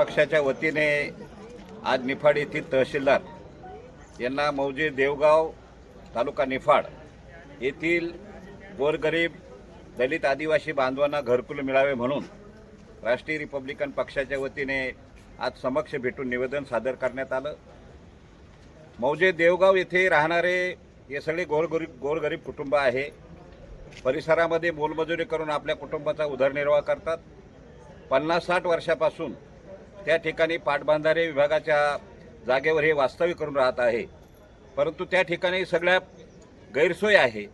पक्षाच्या वतीने आज निफाड येथील तहसीलदार यांना मौजे देवगाव तालुका निफाड येथील गोरगरीब दलित आदिवासी बांधवांना घरकुल मिळावे म्हणून राष्ट्रीय रिपब्लिकन पक्षाच्या वतीने आज समक्ष भेटून निवेदन सादर करण्यात आलं. मौजे देवगाव येथे राहणारे हे सगळे गोरगरीब गोरगरीब कुटुंब आहे. परिसरामध्ये मोलमजुरी करून आपल्या कुटुंबाचा उदरनिर्वाह करतात. पन्नास साठ वर्षापासून त्या ठिकाणी पाटबंधारे विभागाच्या जागेवर हे वास्तव्य करून राहत आहे. परंतु त्या ठिकाणी सगळ्या गैरसोय आहे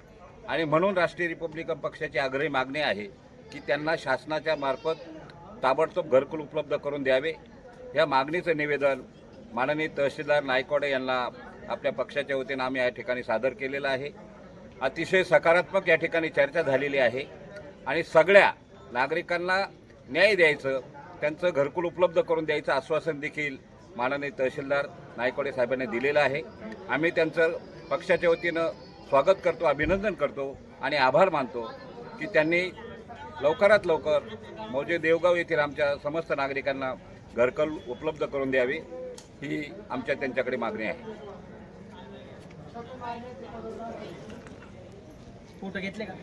आणि म्हणून राष्ट्रीय रिपब्लिकन पक्षाची आग्रही मागणी आहे की त्यांना शासनाच्या मार्फत ताबडतोब घरकुल उपलब्ध करून द्यावे. या मागणीचं निवेदन माननीय तहसीलदार नायकवाडे यांना आपल्या पक्षाच्या वतीनं आम्ही या ठिकाणी सादर केलेलं आहे. अतिशय सकारात्मक या ठिकाणी चर्चा झालेली आहे आणि सगळ्या नागरिकांना न्याय द्यायचं त्यांचं घरकुल उपलब्ध करून द्यायचं आश्वासन देखील माननीय तहसीलदार नायकवाडे साहेबांनी दिलेलं आहे. आम्ही त्यांचं पक्षाच्या वतीनं स्वागत करतो अभिनंदन करतो आणि आभार मानतो की त्यांनी लवकरात लवकर मौजे देवगाव येथील आमच्या समस्त नागरिकांना घरकुल उपलब्ध करून द्यावी ही आमच्या त्यांच्याकडे मागणी आहे. फोटो घेतले का?